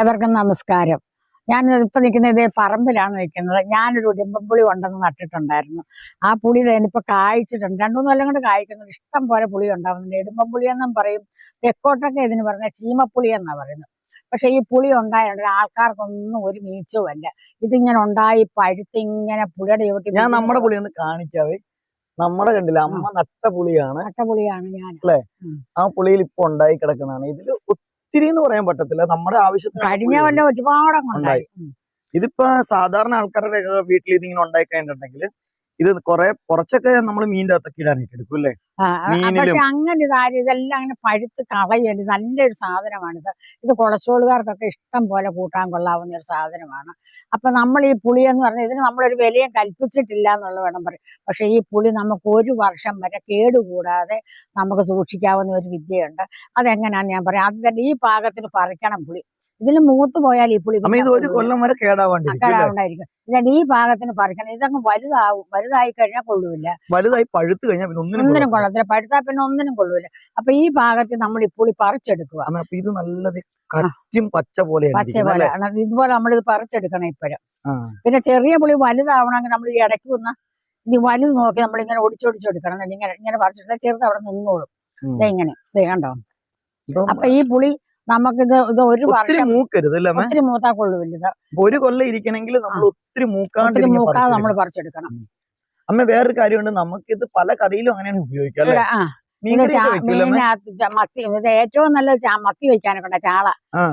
ഏവർക്കും നമസ്കാരം. ഞാൻ ഇപ്പൊ നിൽക്കുന്ന ഇതേ പറമ്പിലാണ് നിൽക്കുന്നത്. ഞാനൊരു ഉടുമ്പുളി ഉണ്ടെന്ന് നട്ടിട്ടുണ്ടായിരുന്നു. ആ പുളി ഇപ്പൊ കായ്ച്ചിട്ടുണ്ട്. രണ്ടു കൊല്ലം കൊണ്ട് കായ്ക്കുന്നുണ്ട് ഇഷ്ടം പോലെ പുളി ഉണ്ടാവുന്നുണ്ട്. ഇടുമ്പുളി എന്നും പറയും. തെക്കോട്ടൊക്കെ ഇതിന് പറഞ്ഞ ചീമപ്പുളി എന്നാ പറയുന്നത്. പക്ഷെ ഈ പുളി ഉണ്ടായതുകൊണ്ട് ആൾക്കാർക്കൊന്നും ഒരു മീച്ചവും അല്ല. ഇതിങ്ങനെ ഉണ്ടായി പഴുത്തിങ്ങനെ പുളിയുടെ ചവിട്ടി ഞാൻ നമ്മുടെ പുളി ഒന്ന് കാണിക്കാവേ. നമ്മുടെ കണ്ടില്ല അമ്മ നട്ട പുളിയാണ്. നട്ട പുളിയാണ് ഞാൻ ആ പുളിയിൽ ഇപ്പൊ ഉണ്ടായി കിടക്കുന്നതാണ്. ഇതിൽ ഒത്തിരി എന്ന് പറയാൻ പറ്റത്തില്ല. നമ്മുടെ ആവശ്യത്തിന് കഴിഞ്ഞ കൊല്ലം ഒരുപാട് ഉണ്ടായി. ഇതിപ്പോ സാധാരണ ആൾക്കാരുടെ വീട്ടിൽ ഇതിങ്ങനെ ഉണ്ടായി കഴിഞ്ഞിട്ടുണ്ടെങ്കിൽ ഇത് കൊറേ കുറച്ചൊക്കെ നമ്മൾ മീനിന്റെ അകത്തൊക്കെ ഇടാനായിട്ട് എടുക്കും അല്ലേ. പക്ഷെ അങ്ങനെ ഇതാരും ഇതെല്ലാം അങ്ങനെ പഴുത്ത് കളയൽ നല്ലൊരു സാധനമാണിത് ഇത്. കൊളസ്ട്രോളുകാർക്കൊക്കെ ഇഷ്ടം പോലെ കൂട്ടാൻ കൊള്ളാവുന്ന ഒരു സാധനമാണ്. അപ്പൊ നമ്മൾ ഈ പുളി എന്ന് പറഞ്ഞാൽ ഇതിന് നമ്മളൊരു വിലയും കൽപ്പിച്ചിട്ടില്ല എന്നുള്ള വേണം പറയും പക്ഷെ ഈ പുളി നമുക്ക് ഒരു വർഷം വരെ കേടുകൂടാതെ നമുക്ക് സൂക്ഷിക്കാവുന്ന ഒരു വിദ്യയുണ്ട്. അതെങ്ങനെയാന്ന് ഞാൻ പറയാം. അത് തന്നെ ഈ പാകത്തിന് പറിക്കണം പുളി. ഇതിന് മൂത്ത് പോയാൽ ഈ പുളി ഇത് ഒരു കൊല്ലം വരെ കേടാവണ്ടായിരിക്കും. അല്ലേ ഈ ഭാഗത്തിന് പറിക്കണം. ഇതങ്ങ് വലുതാവും. വലുതായി കഴിഞ്ഞാൽ കൊള്ളൂല വലുതായി പഴുത്ത് കഴിഞ്ഞാൽ പിന്നെ ഒന്നിനും ഒന്നിനും കൊള്ളത്തില്ല. പഴുത്താൽ പഴുത്താ പിന്നെ ഒന്നിനും കൊള്ളൂല അപ്പൊ ഈ ഭാഗത്ത് നമ്മൾ ഈ പുളി പറിച്ചെടുക്കുക. ഇത് നല്ലത് പച്ച പോലെ പച്ച പോലെ ആണ്. ഇതുപോലെ നമ്മൾ ഇത് പറിച്ചെടുക്കണം ഇപ്പോഴും. പിന്നെ ചെറിയ പുളി വലുതാവണമെങ്കിൽ നമ്മൾ ഈ ഇടയ്ക്ക് വന്ന ഇനി വലുത് നോക്കി നമ്മൾ ഇങ്ങനെ ഒടിച്ചൊടിച്ചെടുക്കണം ഇങ്ങനെ ഇങ്ങനെ പറിച്ചെടുത്താൽ ചെറുത് അവിടെ നിന്നോളും. ഇങ്ങനെ. കണ്ടോ? അപ്പൊ ഈ പുളി നമുക്കിത് ഇത് ഒരു വർഷം മൂക്കരുത് ഒത്തിരി മൂത്താ കൊള്ളൂല്ല ഇത് ഒരു കൊല്ലം ഇരിക്കണമെങ്കിൽ നമ്മൾ ഒത്തിരി മൂക്കാണ്ട് മൂക്കാതെ. നമ്മൾ പറിച്ചെടുക്കണം. അമ്മ വേറൊരു കാര്യമുണ്ട്. നമുക്കിത് പല കറിയിലും അങ്ങനെയാണ് ഉപയോഗിക്കാറ് മത്തി ഇത് ഏറ്റവും നല്ലത് മത്തി വെക്കാനൊക്കെ ചാള.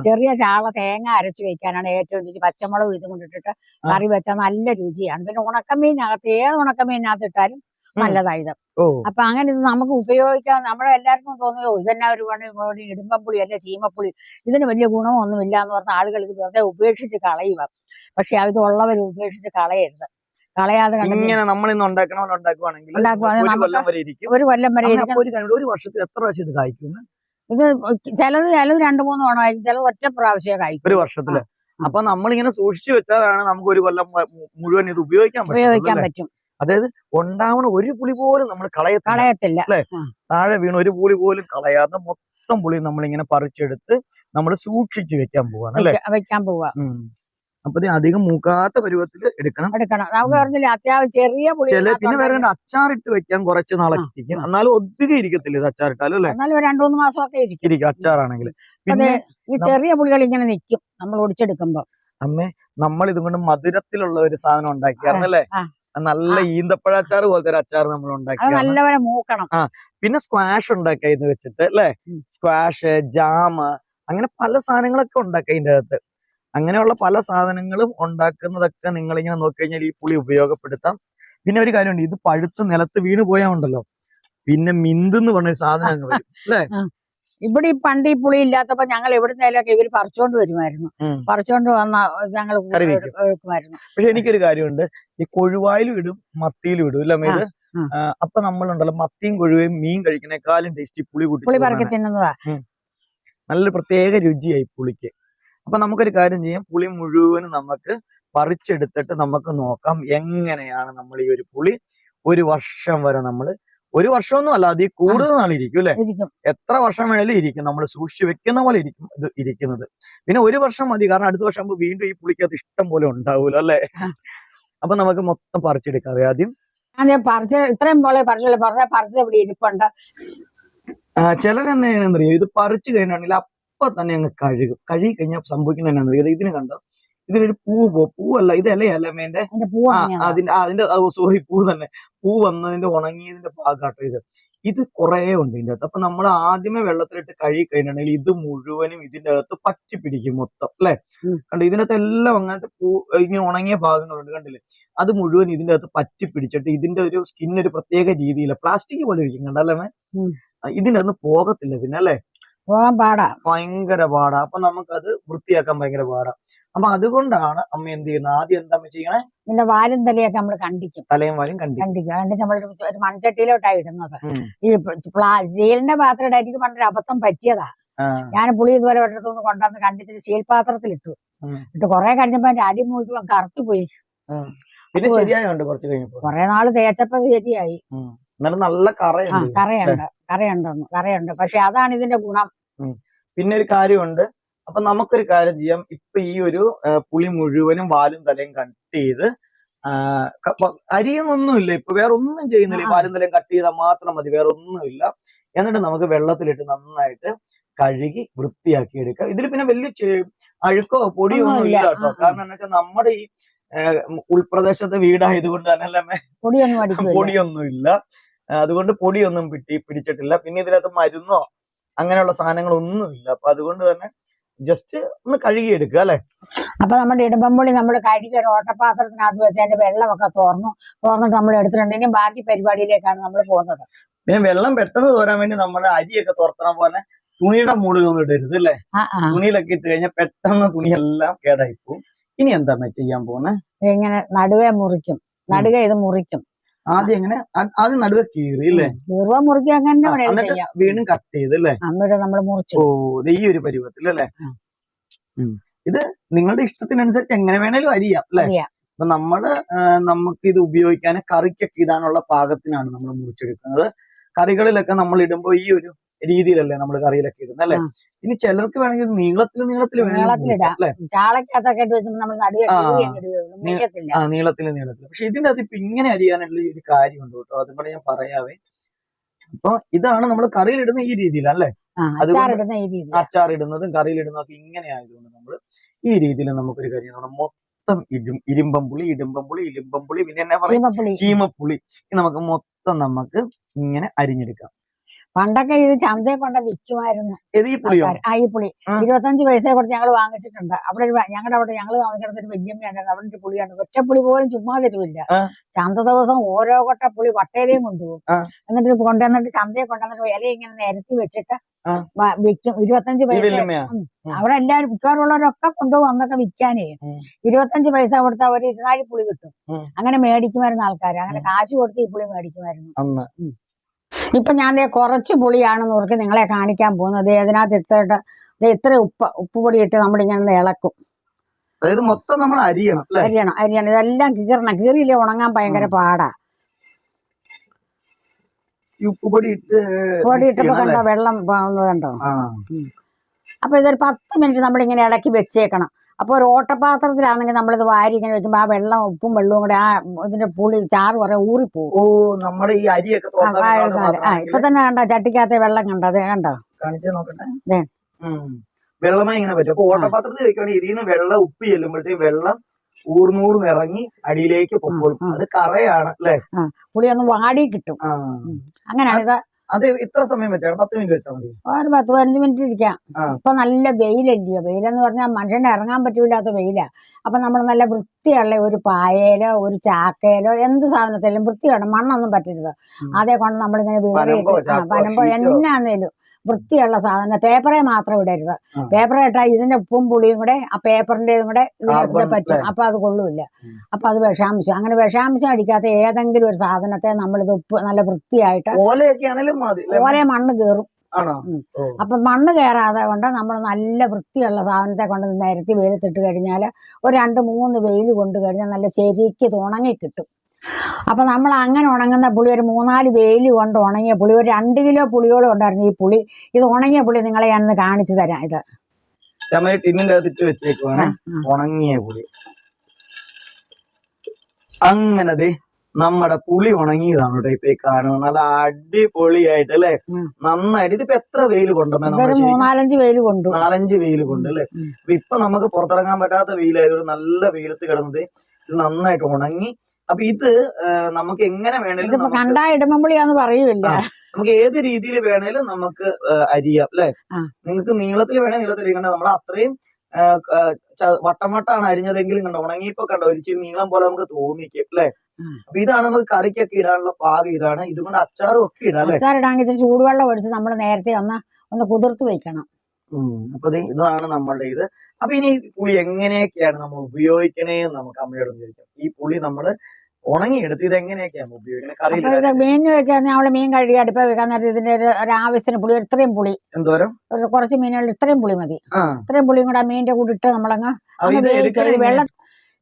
ചെറിയ ചാള തേങ്ങ അരച്ച് വെക്കാനാണ് ഏറ്റവും രുചി. പച്ചമുളകും ഇതും കൊണ്ടിട്ടിട്ട്. കറി വെച്ചാൽ നല്ല രുചിയാണ്. പിന്നെ ഉണക്കമീനകത്ത് ഏത് ഉണക്കമീനകത്ത് ഇട്ടാലും ഉം. നല്ലതാ അപ്പൊ അങ്ങനെ ഇത് നമുക്ക് ഉപയോഗിക്കാൻ നമ്മളെ എല്ലാവർക്കും തോന്നുക ഇതന്നെ ഒരു പണി പണി ഇടുമ്പപ്പുളി അല്ലെ ചീമപ്പുളി. ഇതിന് വലിയ ഗുണമൊന്നും ഇല്ല എന്ന് പറഞ്ഞ ആളുകൾ ഇത് വെറുതെ ഉപേക്ഷിച്ച് കളയുക പക്ഷെ അത് ഉള്ളവർ ഉപേക്ഷിച്ച് കളയരുത്. കളയാതെ ഇങ്ങനെ നമ്മൾ ഇന്ന് ഉണ്ടാക്കണ പോലെ ഉണ്ടാക്കുവാണെങ്കിൽ ഒരു കൊല്ലം വരെ ഒരു വർഷത്തിൽ എത്ര പ്രാവശ്യം ഇത് കായ്ക്കും? ഇത് ചിലത് ചിലത് രണ്ടു മൂന്ന് ഓണമായിരിക്കും ചിലത് ഒറ്റ പ്രാവശ്യം കഴിക്കും ഒരു വർഷത്തിൽ. അപ്പൊ നമ്മളിങ്ങനെ സൂക്ഷിച്ചു വെച്ചാലാണ് നമുക്ക് ഒരു കൊല്ലം മുഴുവൻ ഇത് ഉപയോഗിക്കാൻ ഉപയോഗിക്കാൻ പറ്റും. പറ്റും ഉണ്ടാവണ ഒരു പുളി പോലും നമ്മൾ കളയത്തില്ല. അല്ലെ? താഴെ വീണ ഒരു പുളി പോലും കളയാതെ മൊത്തം പുളി നമ്മളിങ്ങനെ പറിച്ചെടുത്ത് നമ്മൾ സൂക്ഷിച്ചു വെക്കാൻ പോവാണ് അല്ലെ? വെക്കാൻ പോവാ. അപ്പൊ അധികം മൂക്കാത്ത പരുവത്തിൽ എടുക്കണം. എടുക്കണം. നമുക്ക് പറഞ്ഞില്ല അത്യാവശ്യം ചെറിയ ചില പിന്നെ വരേണ്ട വേറെ അച്ചാറിട്ട് വെക്കാൻ കുറച്ച് നാളൊക്കെ. എന്നാലും ഒത്തിരി ഇരിക്കത്തില്ല ഇത് അച്ചാറിട്ടാലും അല്ലെ? എന്നാലും രണ്ടു മൂന്ന് മാസമൊക്കെ ഇരിക്കും. ഇരിക്കും അച്ചാറാണെങ്കിൽ. പിന്നെ ഈ ചെറിയ പുളികൾ ഇങ്ങനെ നിൽക്കും നമ്മൾ ഒടിച്ചെടുക്കുമ്പോ. അമ്മേ നമ്മൾ ഇതുകൊണ്ട് മധുരത്തിലുള്ള ഒരു സാധനം ഉണ്ടാക്കിയാണല്ലേ. നല്ല ഈന്തപ്പഴ അച്ചാർ പോലത്തെ ഒരു അച്ചാർ നമ്മൾ ഉണ്ടാക്കി. മൂക്കണം. പിന്നെ സ്ക്വാഷ് ഉണ്ടാക്കുക എന്ന് വെച്ചിട്ട് അല്ലെ? സ്ക്വാഷ് ജാമ് അങ്ങനെ പല സാധനങ്ങളൊക്കെ ഉണ്ടാക്കുക ഇതിന്റെ അകത്ത്. അങ്ങനെയുള്ള പല സാധനങ്ങളും ഉണ്ടാക്കുന്നതൊക്കെ നിങ്ങൾ ഇങ്ങനെ നോക്കിക്കഴിഞ്ഞാൽ ഈ പുളി ഉപയോഗപ്പെടുത്താം. പിന്നെ ഒരു കാര്യമുണ്ട് ഇത് പഴുത്ത് നിലത്ത് വീണ് പോയാൽ ഉണ്ടല്ലോ. പിന്നെ മിന്ത് എന്ന് പറഞ്ഞൊരു സാധനം അങ്ങ് വരും അല്ലേ? ഇവിടെ ഈ പണ്ട് ഈ പുളി ഇല്ലാത്തപ്പോ ഞങ്ങൾ എവിടുന്നേലൊക്കെ ഇവർ പറിച്ചോണ്ട് വരുമായിരുന്നു. പറിച്ചോണ്ട് വന്ന ഞങ്ങൾ. എടുക്കുമായിരുന്നു. പക്ഷെ എനിക്കൊരു കാര്യമുണ്ട്. ഈ കൊഴുവായിലും ഇടും മത്തിയിലും ഇടും. ഇല്ല. ആ, അപ്പൊ നമ്മളുണ്ടല്ലോ മത്തിയും കൊഴുവയും മീൻ കഴിക്കണേക്കാളും ടേസ്റ്റി പുളി കൂട്ടി പുളി. പറക്കി തിന്നുന്നതാ. നല്ലൊരു പ്രത്യേക രുചിയായി പുളിക്ക്. അപ്പൊ നമുക്കൊരു കാര്യം ചെയ്യാം. പുളി മുഴുവനും നമുക്ക് പറിച്ചെടുത്തിട്ട് നമുക്ക് നോക്കാം എങ്ങനെയാണ് നമ്മൾ ഈ ഒരു പുളി ഒരു വർഷം വരെ നമ്മൾ ഒരു വർഷമൊന്നും അല്ല അതിൽ കൂടുതൽ നാളിരിക്കും അല്ലെ? എത്ര വർഷം വേണേലും ഇരിക്കും. നമ്മൾ സൂക്ഷിച്ചു വെക്കുന്ന പോലെ ഇരിക്കും ഇത് ഇരിക്കുന്നത്. പിന്നെ ഒരു വർഷം മതി കാരണം അടുത്ത വർഷം ആകുമ്പോൾ വീണ്ടും ഈ പുളിക്ക് അത് ഇഷ്ടം പോലെ ഉണ്ടാവൂല അല്ലെ? അപ്പൊ നമുക്ക് മൊത്തം പറിച്ചെടുക്കാം ആദ്യം. പറിച്ച ഇത്രയും പോലെ പറിച്ചല്ല പറഞ്ഞ പറിച്ച ഇവിടെ ഇരിപ്പുണ്ട്. ചിലരെന്താണെന്നറിയോ ഇത് പറിച്ചു കഴിഞ്ഞാണെങ്കിൽ അപ്പൊ തന്നെ അങ്ങ് കഴുകും. കഴുകി കഴിഞ്ഞാൽ സംഭവിക്കുന്നത് ഇതിന് കണ്ടോ? ഇതിനൊരു പൂ പോ പൂവല്ല ഇത് ഇലയല്ല മേന്റെ അതിന്റെ അതിന്റെ സോറി പൂ തന്നെ. പൂ വന്നതിന്റെ ഉണങ്ങിയതിന്റെ ഭാഗമാട്ടോ ഇത്. ഇത് കുറേ ഉണ്ട് ഇതിന്റെ അകത്ത്. അപ്പൊ നമ്മൾ ആദ്യമേ വെള്ളത്തിലിട്ട് കഴുകി കഴിഞ്ഞിട്ടുണ്ടെങ്കിൽ ഇത് മുഴുവനും ഇതിന്റെ അകത്ത് പറ്റി പിടിക്കും മൊത്തം അല്ലെ? കണ്ടു ഇതിനകത്ത് എല്ലാം അങ്ങനത്തെ പൂ ഇങ്ങനെ ഉണങ്ങിയ ഭാഗങ്ങളുണ്ട് കണ്ടില്ലേ? അത് മുഴുവൻ ഇതിന്റെ അകത്ത് പറ്റി പിടിച്ചിട്ട് ഇതിന്റെ ഒരു സ്കിൻ ഒരു പ്രത്യേക രീതിയില്ല പ്ലാസ്റ്റിക് പോലെ ഇരിക്കും കണ്ടല്ലേ മേ? അകത്ത് പോകത്തില്ല പിന്നെ അല്ലെ? പോകാൻ പാടാ. ഭയങ്കര പാടാ. അപ്പൊ നമുക്കത് വൃത്തിയാക്കാൻ ഭയങ്കര പാടാ. അപ്പൊ അതുകൊണ്ടാണ് അമ്മ എന്ത് ചെയ്യുന്നത് ആദ്യം എന്താ അമ്മ ചെയ്യണേ? ഇതിന്റെ വാലും തലയൊക്കെ നമ്മൾ കണ്ടിക്കും. തലയും വാലും കണ്ടി കണ്ടിക്കും. കണ്ടിച്ച് നമ്മൾ ഒരു മൺചട്ടിയിലോട്ടാ ഇടുന്നത്. ഈ സ്റ്റീലിന്റെ പാത്രം ഇടാൻ എനിക്ക് പണ്ടൊരു അബദ്ധം പറ്റിയതാ. ഞാൻ പുളി ഇതുപോലെ ഒരിടത്തുനിന്ന് കൊണ്ടുവന്ന് കണ്ടിച്ചിട്ട് സ്റ്റീൽ പാത്രത്തിൽ ഇട്ടു ഇട്ട് കുറെ കഴിഞ്ഞപ്പോ എന്റെ അടി മുഴുവൻ കറുത്തു പോയി. പിന്നെ ശരിയായുണ്ട് കുറച്ച് കഴിഞ്ഞപ്പോ? കുറെ നാൾ തേച്ചപ്പോ ശരിയായി. നല്ല കറയുണ്ട്. കറയുണ്ട്. കറയുണ്ടെന്ന്. കറയുണ്ട്. പക്ഷെ അതാണ് ഇതിന്റെ ഗുണം. പിന്നെ ഒരു കാര്യമുണ്ട്. അപ്പൊ നമുക്കൊരു കാര്യം ചെയ്യാം. ഇപ്പൊ ഈ ഒരു പുളി മുഴുവനും വാലും തലയും കട്ട് ചെയ്ത് ക- ഇപ്പൊ വേറെ ഒന്നും ചെയ്യുന്നില്ല വാലും തലയും കട്ട് ചെയ്താൽ മാത്രം മതി. വേറെ ഒന്നുമില്ല എന്നിട്ട് നമുക്ക് വെള്ളത്തിലിട്ട് നന്നായിട്ട് കഴുകി വൃത്തിയാക്കി എടുക്കാം ഇതിൽ പിന്നെ വലിയ അഴുക്കോ പൊടിയോ ഒന്നും ഇല്ല കേട്ടോ. കാരണം എന്താ വെച്ചാൽ നമ്മുടെ ഈ ഉൾപ്രദേശത്തെ വീടായത് കൊണ്ട് തന്നെ അല്ലേ പൊടിയൊന്നും ഇല്ല അതുകൊണ്ട് പൊടിയൊന്നും പിടി പിടിച്ചിട്ടില്ല. പിന്നെ ഇതിനകത്ത് മരുന്നോ അങ്ങനെയുള്ള സാധനങ്ങളൊന്നുമില്ല. അപ്പൊ അതുകൊണ്ട് തന്നെ ജസ്റ്റ് ഒന്ന് കഴുകിയെടുക്കുക അല്ലെ? അപ്പൊ നമ്മുടെ ഇടുമ്പമ്പുള്ളി നമ്മൾ കഴുകി ഒരു ഓട്ടപാത്രത്തിനകത്ത് വെച്ച് അതിന്റെ വെള്ളമൊക്കെ തോർന്നു. തോർന്നിട്ട് നമ്മൾ എടുത്തിട്ടുണ്ട്. ഇനി ബാക്കി പരിപാടിയിലേക്കാണ് നമ്മൾ പോകുന്നത്. പിന്നെ വെള്ളം പെട്ടെന്ന് തോരാൻ വേണ്ടി നമ്മുടെ അരിയൊക്കെ തോർത്തണം പോലെ തുണിയുടെ മുകളിലൊന്നും ഇടരുത് അല്ലെ? തുണിയിലൊക്കെ ഇട്ട് കഴിഞ്ഞാൽ പെട്ടെന്ന് തുണിയെല്ലാം കേടായി പോകും ഇനി എന്താ ചെയ്യാൻ പോകുന്നത് ഇങ്ങനെ നടുവേ മുറിക്കും. നടുക ഇത് മുറിക്കും. ആദ്യം എങ്ങനെ ആദ്യം നടുവെ കീറി അല്ലേ മുറുക്കി അങ്ങനെ എന്നിട്ട് വീണ്ടും കട്ട് ചെയ്ത് അല്ലേ അമ്മയുടെ നമ്മൾ മുറിച്ചു. ഓ ഈ ഒരു പരുവത്തിൽ അല്ലേ? ഇത് നിങ്ങളുടെ ഇഷ്ടത്തിനനുസരിച്ച് എങ്ങനെ വേണേലും അരിയാം അല്ലെ? അപ്പൊ നമ്മൾ നമുക്ക് ഇത് ഉപയോഗിക്കാൻ കറിക്കൊക്കെ ഇടാനുള്ള പാകത്തിനാണ് നമ്മൾ മുറിച്ചെടുക്കുന്നത്. കറികളിലൊക്കെ നമ്മൾ ഇടുമ്പോൾ ഈ ഒരു രീതിയിലല്ലേ നമ്മൾ കറിയിലൊക്കെ ഇടുന്നത് അല്ലെ? ഇനി ചിലർക്ക് വേണമെങ്കിൽ നീളത്തിൽ നീളത്തിൽ ആ. നീളത്തിൽ നീളത്തിൽ പക്ഷെ ഇതിന്റെ അകത്ത് ഇപ്പൊ ഇങ്ങനെ അരിയാനുള്ള ഒരു കാര്യമുണ്ട് കേട്ടോ. അതും കൂടെ ഞാൻ പറയാവേ. അപ്പൊ ഇതാണ് നമ്മൾ കറിയിലിടുന്ന ഈ രീതിയിലല്ലേ അതുകൊണ്ട് അച്ചാറിടുന്ന ഈ രീതി അച്ചാർ ഇടുന്നതും കറിയിലിടുന്നതും ഒക്കെ ഇങ്ങനെ ആയതുകൊണ്ട് നമ്മൾ ഈ രീതിയിൽ നമുക്കൊരു കാര്യം നമ്മുടെ മൊത്തം ഇടും ഇരുമ്പമ്പുളി ഇടുമ്പമ്പുളി ഇലുമ്പമ്പുളി പിന്നെ എന്നാ പറയും? ചീമപ്പുളി. നമുക്ക് മൊത്തം നമുക്ക് ഇങ്ങനെ അരിഞ്ഞെടുക്കാം. പണ്ടൊക്കെ ഇത് ചന്തയെ കൊണ്ട് വിൽക്കുമായിരുന്നു ആ ഈ പുളി. ഇരുപത്തഞ്ച് പൈസ കൊടുത്ത് ഞങ്ങൾ വാങ്ങിച്ചിട്ടുണ്ട്. അവിടെ ഒരു ഞങ്ങളുടെ അവിടെ ഞങ്ങൾ താമസിക്കുന്ന ഒരു വല്യമ്മയുണ്ടായിരുന്നു അവിടെ ഒരു പുളിയാണ് ഒറ്റപ്പുളി പോലും ചുമ്മാ തരുമില്ല. ചന്ത ദിവസം ഓരോ കൊട്ട പുളി വട്ടയിലേയും കൊണ്ടുപോകും. എന്നിട്ട് കൊണ്ടുവന്നിട്ട് ചന്തയെ കൊണ്ടുവന്നിട്ട് ഇല ഇങ്ങനെ നിരത്തി വെച്ചിട്ട് വിൽക്കും ഇരുപത്തഞ്ച് പൈസ. അവിടെ എല്ലാവരും മിക്കവാറുള്ളവരൊക്കെ കൊണ്ടുപോകും അന്നൊക്കെ വിൽക്കാനേ. ഇരുപത്തഞ്ച് പൈസ കൊടുത്താൽ ഒരു ഇരുന്നാഴി പുളി കിട്ടും. അങ്ങനെ മേടിക്കുമായിരുന്നു ആൾക്കാർ അങ്ങനെ കാശ് കൊടുത്ത് ഈ പുളി മേടിക്കുമായിരുന്നു. ഇപ്പൊ ഞാൻ കുറച്ച് പുളിയാണെന്ന് ഓർക്ക് നിങ്ങളെ കാണിക്കാൻ പോകുന്നത്. അതിനകത്ത് ഇട്ടിട്ട് ഇത്ര ഉപ്പ് ഉപ്പുപൊടി ഇട്ട് നമ്മളിങ്ങനെ ഇളക്കും. അതായത് മൊത്തം നമ്മൾ അരിയണം അരിയണം അരിയണം. ഇതെല്ലാം കീറണം. കീറിയില്ലേ ഉണങ്ങാൻ ഭയങ്കര പാടാ. പൊടി ഇട്ടപ്പോ കണ്ടോ വെള്ളം കണ്ടോ? അപ്പൊ ഇതൊരു പത്ത് മിനിറ്റ് നമ്മളിങ്ങനെ ഇളക്കി വെച്ചേക്കണം. അപ്പൊ ഒരു ഓട്ടപാത്രത്തിലാണെങ്കിൽ നമ്മളിത് വാരി ഇങ്ങനെ വെക്കുമ്പോൾ ആ വെള്ളം ഉപ്പും വെള്ളവും കൂടെ ആ ഇതിന്റെ പുളി ചാറ് കുറെ ഊറിപ്പോകും ഓ നമ്മുടെ ഈ അരിയൊക്കെ തോർത്താൻ ആ ഇപ്പൊ തന്നെ കണ്ടോ ചട്ടിക്കകത്തെ വെള്ളം കണ്ടോ അതെ കണ്ടോ? കാണിച്ചു നോക്കട്ടെ. ദേ. ഉം. വെള്ളമായി ഇങ്ങനെ പറ്റും. അപ്പൊ ഓട്ടപാത്രത്തിൽ വെക്കുകയാണെങ്കിൽ ഇതിൽ നിന്ന് വെള്ളം ഉപ്പ് ചെല്ലുമ്പോഴത്തേക്കും വെള്ളം ഊർന്നൂർന്ന് ഇറങ്ങി അടിയിലേക്ക് പൊക്കോളും. അത് കറയാണ് അല്ലെ? പുളി ഒന്ന് വാടി കിട്ടും. അങ്ങനെയാണ് ഇത് അത് ഇത്ര സമയം വെച്ചാൽ പത്ത് മിനിറ്റ് വെച്ചാൽ മതി ഒരു പത്ത് പതിനഞ്ച് മിനിറ്റ് ഇരിക്കാം. ഇപ്പൊ നല്ല വെയിലല്ലയോ വെയിലെന്ന് പറഞ്ഞാൽ മനുഷ്യന് ഇറങ്ങാൻ പറ്റൂലാത്ത വെയിലാ അപ്പൊ നമ്മൾ നല്ല വൃത്തിയുള്ള ഒരു പായയിലോ ഒരു ചാക്കയിലോ എന്ത് സാധനത്തിലും വൃത്തിയാണ് മണ്ണൊന്നും പറ്റരുത്. അതേ കൊണ്ട് നമ്മളിങ്ങനെ പനമ്പോ. എന്നാന്നേലും വൃത്തിയുള്ള സാധനം പേപ്പറെ മാത്രം ഇടരുത്. പേപ്പർ ഇട്ടാൽ ഇതിന്റെ ഉപ്പും പുളിയും കൂടെ ആ പേപ്പറിന്റെയും കൂടെ ഇതിനെ പറ്റും? അപ്പൊ അത് കൊള്ളൂല്ല. അപ്പൊ അത് വിഷാംശം. അങ്ങനെ വിഷാംശം അടിക്കാത്ത ഏതെങ്കിലും ഒരു സാധനത്തെ നമ്മളിത് ഉപ്പ് നല്ല വൃത്തിയായിട്ട്? ഓലെ മണ്ണ് കയറും. അപ്പൊ മണ്ണ് കയറാതെ കൊണ്ട് നമ്മൾ നല്ല വൃത്തിയുള്ള സാധനത്തെ കൊണ്ട് നിരത്തി വെയിലത്തിട്ട് കഴിഞ്ഞാൽ ഒരു രണ്ട് മൂന്ന് വെയിൽ കൊണ്ട് കഴിഞ്ഞാൽ നല്ല ശരിക്ക് ഉണങ്ങി കിട്ടും അപ്പൊ നമ്മൾ അങ്ങനെ ഉണങ്ങുന്ന പുളി ഒരു മൂന്നാൽ വെയിൽ കൊണ്ട് ഉണങ്ങിയ പുളി ഒരു രണ്ട് കിലോ പുളിയോളം ഉണ്ടായിരുന്നു ഈ പുളി. ഇത് ഉണങ്ങിയ പുളി നിങ്ങളെ ഞാൻ ഇന്ന് കാണിച്ചു തരാം ഇത്. ടിന്നിന്റെ അകത്ത് ഇട്ട് വെച്ചേക്കുവാണ്. ഉണങ്ങിയ പുളി. അങ്ങനെ ദേ നമ്മുടെ പുളി ഉണങ്ങിയതാണ് കേട്ടോ ഇപ്പൊ ഈ കാണുന്നത്. നല്ല അടിപൊളിയായിട്ട് അല്ലെ. നന്നായിട്ട്. ഇതിപ്പോ എത്ര വെയിൽ കൊണ്ടുവന്നേ മൂന്നാലഞ്ച് വെയിൽ കൊണ്ടു. നാലഞ്ച് വെയിൽ കൊണ്ട് അല്ലെ. അപ്പൊ ഇപ്പൊ നമുക്ക് പുറത്തിറങ്ങാൻ പറ്റാത്ത വെയിലായതുകൊണ്ട് നല്ല വെയിലത്ത് കിടന്നത് ഇത് നന്നായിട്ട് ഉണങ്ങി അപ്പൊ ഇത് നമുക്ക് എങ്ങനെ വേണേലും കണ്ടാ ഇടുമ്പുളിയാന്ന് പറയൂല നമുക്ക് ഏത് രീതിയിൽ വേണേലും നമുക്ക് അരിയാം അല്ലെ? നിങ്ങൾക്ക് നീളത്തിൽ വേണേ നീളത്തിൽ അരിയണ്ട നമ്മൾ അത്രയും വട്ടം വട്ടാണ് അരിഞ്ഞതെങ്കിലും കണ്ടോ ഉണങ്ങിയപ്പോ കണ്ടോ ഒരിച്ചിരി നീളം പോലെ നമുക്ക് തോന്നിക്കും അല്ലെ. അപ്പൊ ഇതാണ് നമുക്ക് കറിക്കൊക്കെ ഇടാനുള്ള പാകം ഇതാണ്. ഇതുകൊണ്ട് അച്ചാറും ഒക്കെ ഇടാം അല്ലെ? അച്ചാറിടാണെങ്കിൽ ഇച്ചിരി ചൂടുവെള്ളം ഒഴിച്ച് നമ്മൾ നേരത്തെ ഒന്ന് ഒന്ന് കുതിർത്ത് വെക്കണം. അപ്പൊ ഇതാണ് നമ്മളുടെ ഇത്. അപ്പൊ ഇനി പുളി എങ്ങനെയൊക്കെയാണ് നമ്മൾ ഉപയോഗിക്കണേ നമുക്ക് അമ്മയോട് ചോദിക്കാം. ഈ പുളി നമ്മൾ ഉണങ്ങിയെടുത്ത് ഇത് എങ്ങനെയൊക്കെയാണ് ഉപയോഗിക്കുന്നത് ഇത് മീൻ വെക്കാൻ നമ്മൾ മീൻ കഴുകി അടുപ്പ വെക്കാൻ നേരത്തെ ഇതിന്റെ ഒരു ഒരു ആവശ്യത്തിന് പുളി ഇത്രയും പുളി. എന്തോരം? ഒരു കുറച്ച് മീനുകൾ ഇത്രയും പുളി മതി. ആ. ഇത്രയും പുളിയും കൂടെ ആ മീനിന്റെ കൂടെ ഇട്ട് നമ്മളങ്ങ് അങ്ങ് വേവിക്കുക വെള്ളം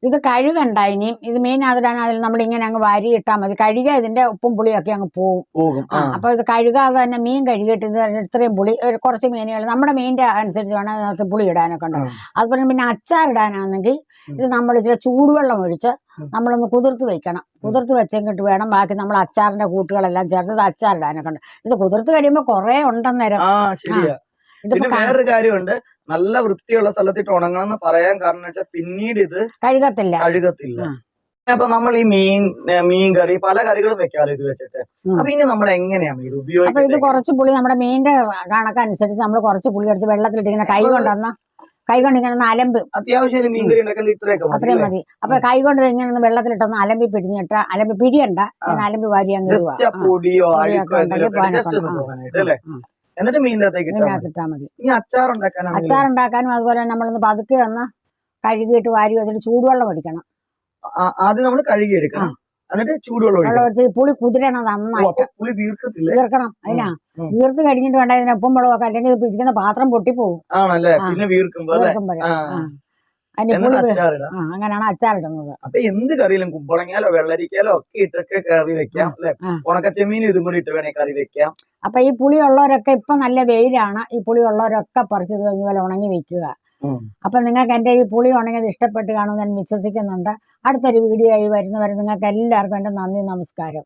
ഇത് കഴുകണ്ട ഇനിയും. ഇത് മീൻ അതിടാൻ അതിൽ നമ്മൾ ഇങ്ങനെ അങ്ങ് വാരി ഇട്ടാൽ മതി. കഴുക ഇതിന്റെ ഉപ്പും പുളിയൊക്കെ അങ്ങ് പോകും. അപ്പൊ ഇത് കഴുകാതെ തന്നെ മീൻ കഴുകിയിട്ട് ഇത് ഇത്രയും പുളി കുറച്ച് മീനുകൾ നമ്മുടെ മീനിന്റെ അനുസരിച്ച് വേണം അതിനകത്ത് പുളി ഇടാനൊക്കെ ഉണ്ട്? അതുപോലെ പിന്നെ അച്ചാർ ഇടാനാണെങ്കിൽ ഇത് നമ്മൾ ഇച്ചിരി ചൂടുവെള്ളം ഒഴിച്ച്. നമ്മളൊന്ന് കുതിർത്ത് വെക്കണം. കുതിർത്ത് വെച്ചെങ്കിട്ട് വേണം ബാക്കി നമ്മൾ അച്ചാറിന്റെ കൂട്ടുകളെല്ലാം ചേർത്ത് ഇത് അച്ചാർ ഇടാനൊക്കെ ഉണ്ട്. ഇത് കുതിർത്ത് കഴിയുമ്പോൾ കുറെ ഉണ്ടെന്നേരം. പിന്നെ വേറൊരു കാര്യമുണ്ട്. നല്ല വൃത്തിയുള്ള സ്ഥലത്തിട്ട് ഉണങ്ങണം എന്ന് പറയാൻ കാരണം വെച്ചാൽ പിന്നീട് ഇത് കഴുകത്തില്ല. കഴുകത്തില്ല. അപ്പൊ നമ്മൾ ഈ മീൻ മീൻ കറി പല കറികളും വെക്കാറ് ഇത് വെച്ചിട്ട്. അപ്പൊ ഇനി നമ്മൾ എങ്ങനെയാണ് ഇത് ഉപയോഗിക്കുന്നത് ഇത് കുറച്ച് പുളി നമ്മുടെ മീനിന്റെ കണക്കനുസരിച്ച് നമ്മൾ കുറച്ച് പുളി എടുത്ത് വെള്ളത്തിലിട്ട് ഇങ്ങനെ കൈ കൊണ്ടുവന്ന കൈ കൊണ്ട് ഇങ്ങനെ അലമ്പ്. അത്യാവശ്യം ഒരു മീൻ കറി ഉണ്ടാക്കാൻ ഇത്രയൊക്കെ മതി അത്രയും മതി. അപ്പൊ കൈ കൊണ്ട് ഇങ്ങനെ വെള്ളത്തിലിട്ടൊന്ന് അലമ്പി പിടിഞ്ഞിട്ട് അലമ്പി പിടിയണ്ട. അലമ്പി വാരി അങ്ങ് പൊടിയോ എന്നിട്ട് മീനിന്റെ അകത്തേക്ക് ഇട്ടാൽ മതി. ഇനി അച്ചാർ അച്ചാർ ഉണ്ടാക്കാനും അതുപോലെ നമ്മളൊന്ന് പതുക്കെ ഒന്ന് കഴുകിയിട്ട് വാരി വെച്ചിട്ട് ചൂടുവെള്ളം ഒഴിക്കണം. ആദ്യം നമ്മൾ കഴുകി എടുക്കണം. എന്നിട്ട് ചൂടുവെള്ളം ഒഴിച്ച് പുളി കുതിരണം നന്നായിട്ട്. പുളി വീർക്കത്തില്ല? വീർക്കണം അതിനാ. വീർത്ത് കഴിഞ്ഞിട്ട് വേണ്ട ഇതിന് ഉപ്പും വെള്ളമൊക്കെ അല്ലെങ്കിൽ ഇരിക്കുന്ന പാത്രം പൊട്ടിപ്പോകും ആണല്ലേ. പിന്നെ വീർക്കുമ്പോ അങ്ങനെയാണ് അച്ചാറിടുന്നത്. അപ്പൊ എന്ത് കറിയിലും കുമ്പളങ്ങയാലോ വെള്ളരിക്കാലോ ഒക്കെ ഇട്ടൊക്കെ കറി വെക്കാം അല്ലെ? ആ. ഉണക്കച്ചെമ്മീനും ഇതും കൂടി ഇട്ട് വേണേ കറി വെക്കാം. അപ്പൊ ഈ പുളി ഉള്ളവരൊക്കെ ഇപ്പൊ നല്ല വെയിലാണ്. ഈ പുളി ഉള്ളവരൊക്കെ പറിച്ച് ഇത് ഇതുപോലെ ഉണങ്ങി വെക്കുക. അപ്പൊ നിങ്ങൾക്ക് എന്റെ ഈ പുളി ഉണങ്ങിയത് ഇഷ്ടപ്പെട്ട് കാണുമെന്ന് ഞാൻ വിശ്വസിക്കുന്നുണ്ട്. അടുത്തൊരു വീഡിയോ ആയി വരുന്നവരെ നിങ്ങൾക്ക് എല്ലാവർക്കും എന്റെ നന്ദി നമസ്കാരം.